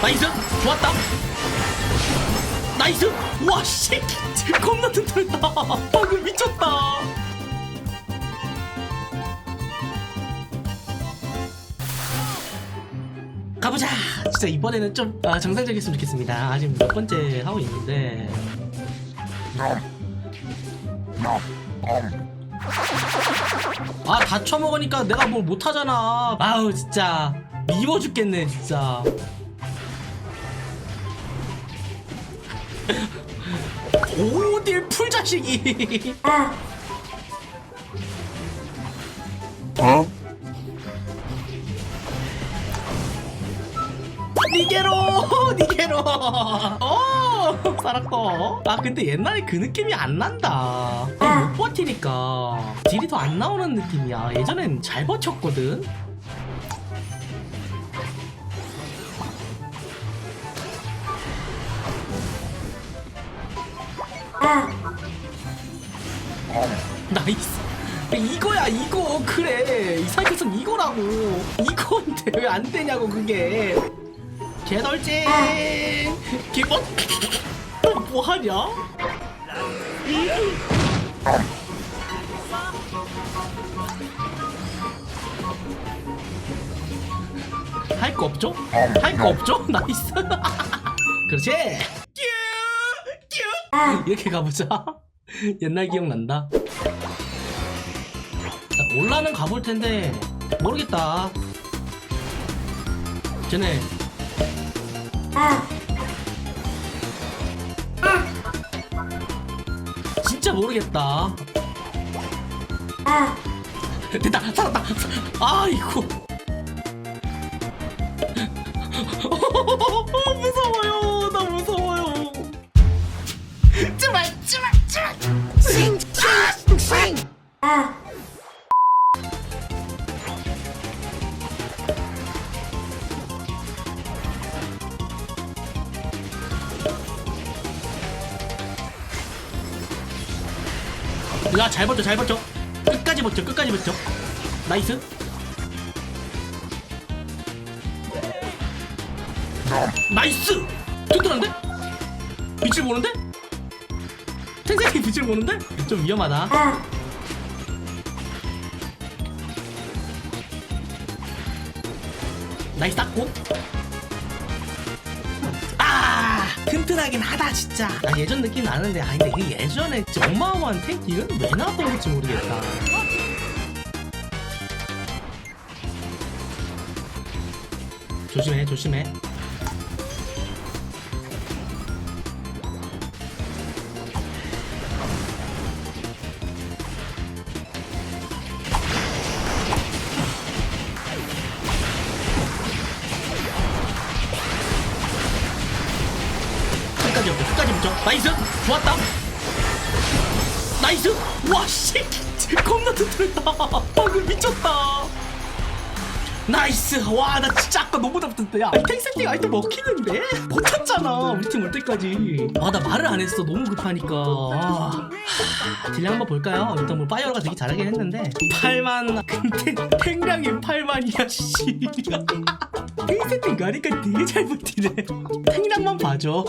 나이스. 좋았다. 나이스. 와씨. 겁나 튼튼했다. 방금 미쳤다. 가보자. 진짜 이번에는 좀 아, 정상적이었으면 좋겠습니다. 아직 몇 번째 하고 있는데. 아다 쳐먹으니까 내가 뭘 못하잖아. 아우 진짜 미워 죽겠네 진짜. 오딜 풀자식이. 니게로 니게로. 어 살았고 아 근데 옛날에 그 느낌이 안 난다. 못 버티니까. 딜이 더 안 나오는 느낌이야. 예전엔 잘 버텼거든 나이스. 이거야 이거. 그래. 이 사이클선 이거라고. 이건데 왜 안 되냐고 그게. 개덜쟁 기본. 뭐 하냐? 할 거 없죠? 할 거 없죠? 나이스. 그렇지! 이렇게 가보자 옛날 기억난다 자, 올라는 가볼 텐데 모르겠다. 쟤네. 진짜 모르겠다. 됐다, 살았다. 아이고. 무서워 야, 잘 버텨, 잘 버텨. 끝까지 버텨, 끝까지 버텨. 나이스. 나이스! 튼튼한데? 빛을 보는데? 텐색이 빛을 보는데? 좀 위험하다. 나이스 닦고. 튼튼하긴 하다 진짜. 나 예전 느낌 나는데 아 근데 그 예전에 어마어마한 탱킹은 왜 나왔던지 모르겠다. 조심해 조심해 끝까지 붙여 나이스. 좋았다. 나이스. 와씨. 겁나 튼튼했다. 방금 미쳤다. 나이스. 와 나 진짜 아까 너무 답답했다. 야 탱세팅 아이템 먹히는데? 못했잖아 우리 팀 올 때까지. 아 나 말을 안 했어. 너무 급하니까. 아, 하, 딜량 한번 볼까요? 일단 뭐 파이어가 되게 잘하긴 했는데. 8만 근데 탱량이 8만이야 씨. 탱세팅 가니까 되게 잘 버티네. 탱량만 봐줘